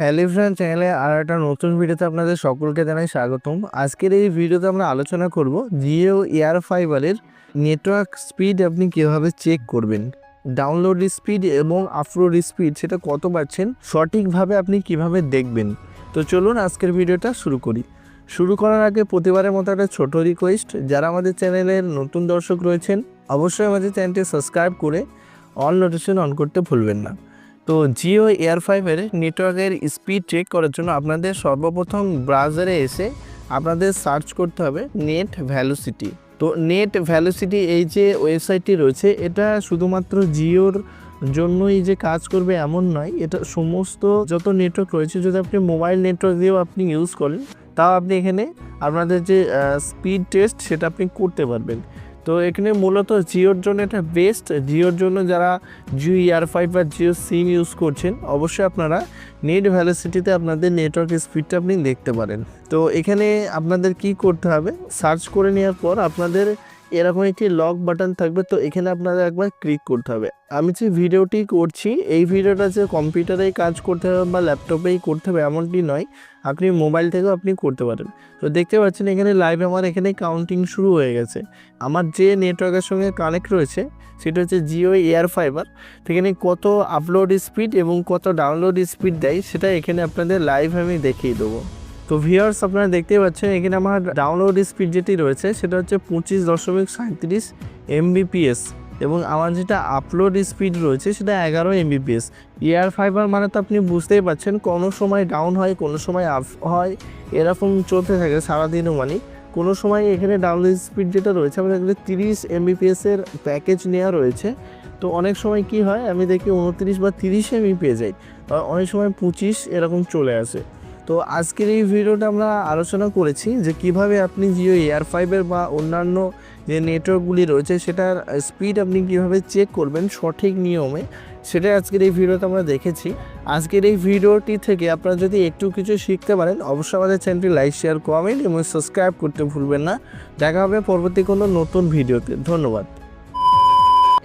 Hello চ্যানেলে আর একটা নতুন ভিডিওতে আপনাদের সকলকে জানাই স্বাগতম। আজকের এই ভিডিওতে আমরা আলোচনা করব জিও এয়ার ফাইবারের নেটওয়ার্ক স্পিড আপনি কীভাবে চেক করবেন? ডাউনলোড স্পিড এবং আপলোড স্পিড সেটা কত পাচ্ছেন? সঠিকভাবে আপনি কীভাবে দেখবেন? তো চলুন আজকের ভিডিওটা শুরু করি। শুরু করার আগে প্রতিবারের মতো একটা ছোট রিকোয়েস্ট যারা আমাদের চ্যানেলের নতুন দর্শক রয়েছেন, অবশ্যই আমাদের চ্যানেলটি সাবস্ক্রাইব করে অল নোটিফিকেশন অন করতে ভুলবেন না। তো জিও এয়ার ফাইভের নেটওয়ার্কের স্পিড চেক করার জন্য আপনাদের সর্বপ্রথম ব্রাউজারে এসে আপনাদের সার্চ করতে হবে নেট ভ্যালুসিটি তো নেট ভ্যালুসিটি এই যে ওয়েবসাইটটি রয়েছে, এটা শুধুমাত্র জিওর জন্যই যে কাজ করবে এমন নয়, এটা সমস্ত যত নেটওয়ার্ক রয়েছে, যদি আপনি মোবাইল নেটওয়ার্ক দিয়েও আপনি ইউজ করেন, তাও আপনি এখানে আপনাদের যে স্পিড টেস্ট সেটা আপনি করতে পারবেন। তো এখানে মূলত জিওর জন্য এটা বেস্ট জিওর জন্য যারা জিও ইয়ার ফাইভ বা জিও সিম ইউজ করছেন, অবশ্যই আপনারা নেট ভ্যালিসিটিতে আপনাদের নেটওয়ার্ক স্পিডটা আপনি দেখতে পারেন। তো এখানে আপনাদের কি করতে হবে? সার্চ করে নেওয়ার পর আপনাদের এরকম একটি লক বাটন থাকবে, তো এখানে আপনাদের একবার ক্লিক করতে হবে। আমি যে ভিডিওটি করছি, এই ভিডিওটা যে কম্পিউটারেই কাজ করতে হবে বা ল্যাপটপেই করতে হবে, এমনটি নয়। আপনি মোবাইল থেকেও আপনি করতে পারেন। তো দেখতে পাচ্ছেন, এখানে লাইভ আমার এখানে কাউন্টিং শুরু হয়ে গেছে। আমার যে নেটওয়ার্কের সঙ্গে কানেক্ট রয়েছে, সেটা হচ্ছে জিও এয়ার ফাইবার সেখানে কত আপলোড স্পিড এবং কত ডাউনলোড স্পিড দেয়, সেটা এখানে আপনাদের লাইভ আমি দেখিয়ে দেবো। তো ভিউয়ার্স আপনারা দেখতেই পাচ্ছেন, এখানে আমার ডাউনলোড স্পিড যেটি রয়েছে, সেটা হচ্ছে পঁচিশ দশমিক সাঁত্রিশ এমবিপিএস এবং আমার যেটা আপলোড স্পিড রয়েছে, সেটা এগারো এমবিপিএস এয়ার ফাইবার মানে তো আপনি বুঝতেই পারছেন কোনো সময় ডাউন হয়, কোনো সময় আপ হয়, এরকম চলতে থাকে সারাদিনও মানে। কোনো সময় এখানে ডাউনলোড স্পিড যেটা রয়েছে, আমাদের এখানে তিরিশ এমবিপিএসের প্যাকেজ নেওয়া রয়েছে। তো অনেক সময় কি হয়, আমি দেখি উনত্রিশ বা তিরিশ এমবি পেয়ে যাই অনেক সময় পঁচিশ এরকম চলে আসে। তো আজকের এই ভিডিওটা আমরা আলোচনা করেছি যে কীভাবে আপনি জিও এয়ার ফাইভের বা অন্যান্য যে নেটওয়ার্কগুলি রয়েছে সেটার স্পিড আপনি কীভাবে চেক করবেন সঠিক নিয়মে, সেটাই আজকের এই ভিডিওতে আমরা দেখেছি। আজকের এই ভিডিওটি থেকে আপনারা যদি একটু কিছু শিখতে পারেন, অবশ্যই আমাদের চ্যানেলটি লাইক শেয়ার কমেন্ট এবং সাবস্ক্রাইব করতে ভুলবেন না। দেখা হবে পরবর্তী কোনো নতুন ভিডিওতে। ধন্যবাদ।